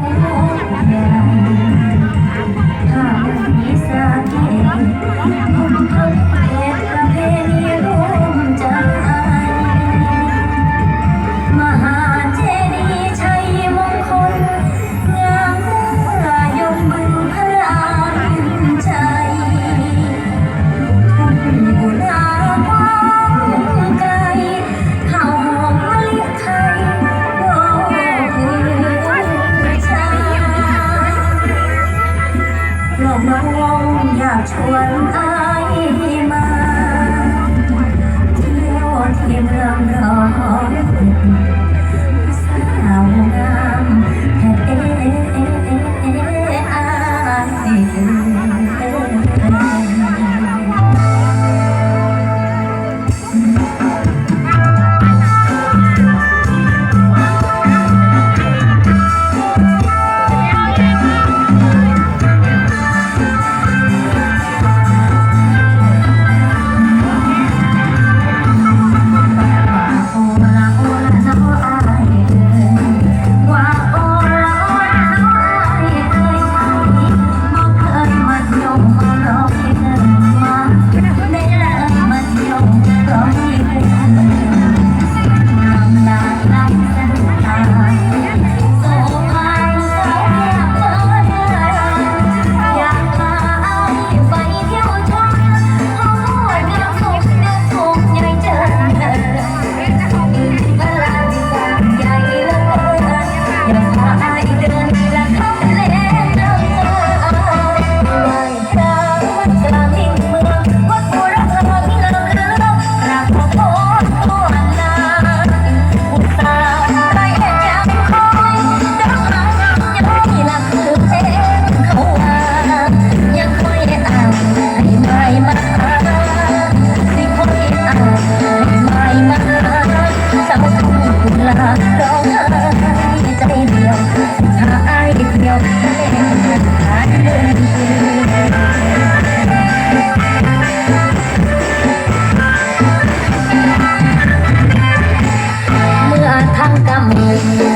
Thank you. ชวนไอามาเที่ยวที่เมืองร้อนสาวงามแค่เอาย I'm está mal.